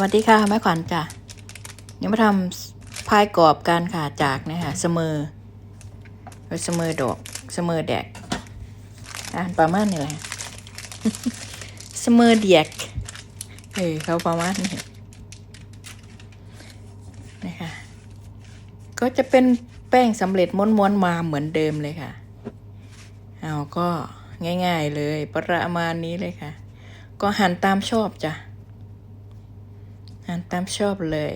สวัสดีค่ะแม่ขวัญจ้ะเดี๋ยวมาทำพายกรอบกันค่ะจากนะคะเสมอไว้เสมอดอกเสมอแดกอ่านประมาณนี่แหละเสมอเดียกเออเขาประมาณนี้นะคะก็จะเป็นแป้งสำเร็จม้วนๆมาเหมือนเดิมเลยค่ะเอาก็ง่าย ๆเลยประมาณนี้เลยค่ะ ก็หั่นตามชอบจ้ะ หั่นตามชอบเลย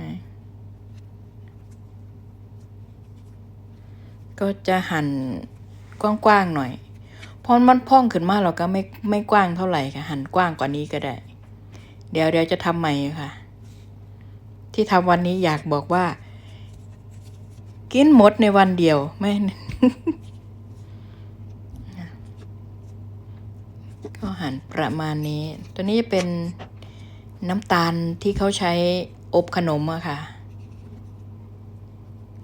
นะก็จะหั่นกว้างๆหน่อย พอมันพ่องขึ้นมาเราก็ไม่ไม่กว้างเท่าไหร่ค่ะ หั่นกว้างกว่านี้ก็ได้ เดี๋ยวเดี๋ยวจะทำใหม่ค่ะ ที่ทำวันนี้อยากบอกว่า กินหมดในวันเดียวไม่ก็หั่นประมาณนี้ ตัวนี้เป็น น้ำตาลที่เขาใช้อบขนมอะค่ะ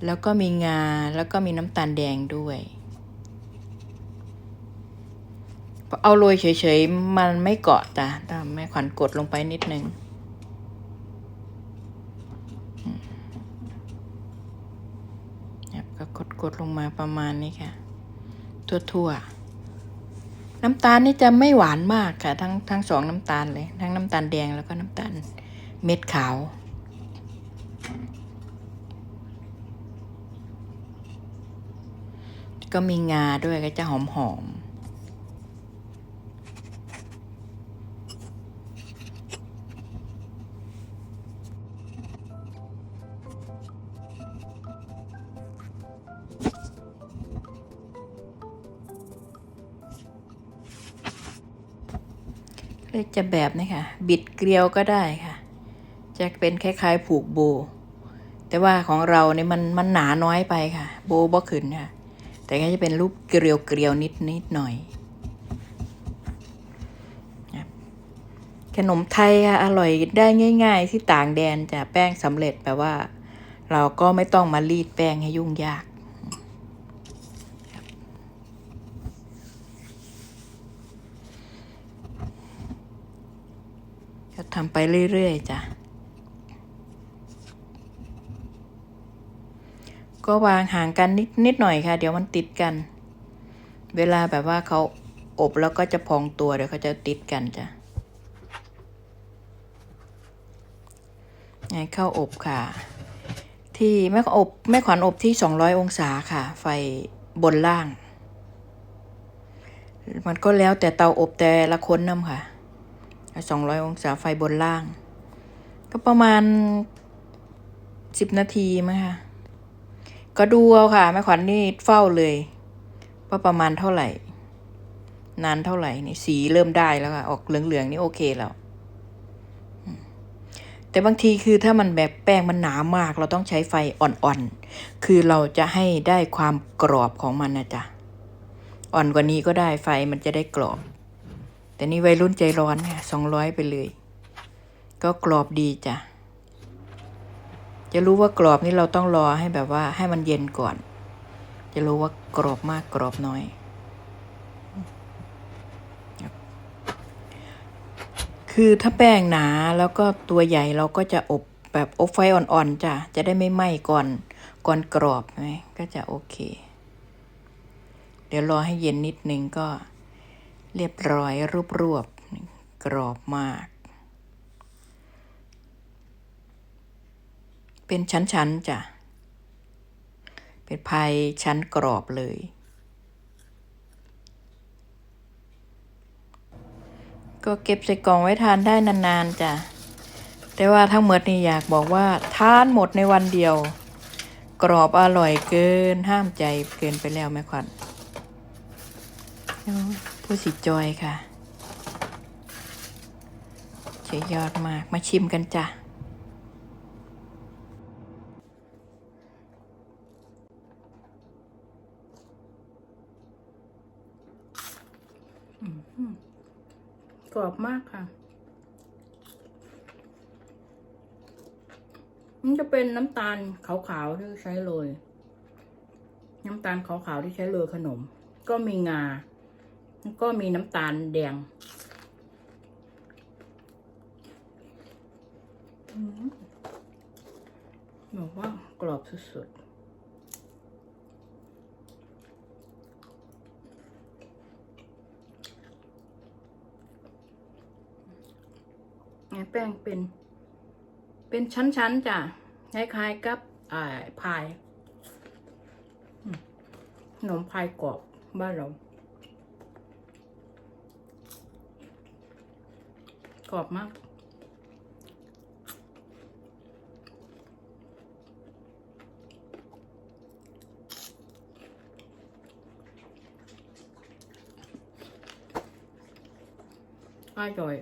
แล้วก็มีงา แล้วก็มีน้ำตาลแดงด้วยเอาโรยเฉยๆ มันไม่เกาะจ้ะแต่แม่ขวัญกดลงไปนิดนึงครับก็กดกดลงมาประมาณนี้ค่ะ ทั่วๆ น้ำตาลนี่จะไม่หวานมากค่ะ ทั้งทั้งสองน้ำตาลเลย ทั้งน้ำตาลแดงแล้วก็น้ำตาลเม็ดขาวก็มีงาด้วยก็จะหอมหอม เลยจะแบบนี้ค่ะ บิดเกลียวก็ได้ค่ะ จะเป็นคล้ายๆผูกโบ แต่ว่าของเราเนี่ยมันมันหนาน้อยไปค่ะ โบบ่ขึ้นค่ะ แต่ก็จะเป็นรูปเกลียวเกลียวนิดนิดหน่อย ขนมไทยค่ะ อร่อยได้ง่าย ๆ ที่ต่างแดนจะแป้งสำเร็จแปลว่า เราก็ไม่ต้องมารีดแป้งให้ยุ่งยาก ก็ทำไปเรื่อยๆจ้ะ ก็วางห่างกันนิดนิดหน่อยค่ะ เดี๋ยวมันติดกัน เวลาแบบว่าเขาอบแล้วก็จะพองตัวเดี๋ยวเขาจะติดกันจ้ะให้เข้าอบค่ะ ที่แม่อบแม่ขวัญอบที่สองร้อยองศาค่ะ ไฟบนล่าง มันก็แล้วแต่เตาอบแต่ละคนน้ำค่ะ สองร้อยองศาไฟบนล่าง ก็ประมาณสิบนาทีมั้งคะก็ดูเอาค่ะ แม่ขวัญนี่เฝ้าเลยว่าประมาณเท่าไหร่ นานเท่าไหร่นี่สีเริ่มได้แล้วค่ะ ออกเหลืองๆนี่โอเคแล้วแต่บางทีคือถ้ามันแบบแป้งมันหนามาก เราต้องใช้ไฟอ่อนๆ คือเราจะให้ได้ความกรอบของมันนะจ๊ะ อ่อนกว่านี้ก็ได้ไฟมันจะได้กรอบ แต่นี่วัยรุ่นใจร้อนค่ะสองร้อยไปเลย ก็กรอบดีจ้ะ จะรู้ว่ากรอบนี่เราต้องรอให้แบบว่า ให้มันเย็นก่อน จะรู้ว่ากรอบมากกรอบน้อยคือถ้าแป้งหนาแล้วก็ตัวใหญ่เราก็จะอบแบบอบไฟอ่อนๆจ้ะจะได้ไม่ไหม้ก่อนก่อนกรอบไหมก็จะโอเค เดี๋ยวรอให้เย็นนิดนึงก็ เรียบร้อยรูปรวบกรอบมาก เป็นชั้นๆจ้ะ เป็นพายชั้นกรอบเลย ก็เก็บใส่กล่องไว้ทานได้นานๆจ้ะ แต่ว่าทั้งหมดนี่อยากบอกว่าทานหมดในวันเดียว กรอบอร่อยเกินห้ามใจเกินไปแล้วแม่ขวัญ โอ้ยผู้สิจอยค่ะจ๋ยอดมากมาชิมกันจ้ะกรอบมากค่ะนี่จะเป็นน้ำตาลขาวๆที่ใช้โรยน้ำตาลขาวๆที่ใช้โรยขนม ก็มีงา ก็มีน้ำตาลแดงบอกว่ากรอบสุดๆแป้งเป็น เป็นชั้น ๆจ้ะคล้ายๆกับไอ้พายขนมพายกรอบบ้านเรา กรอบมาก อร่อย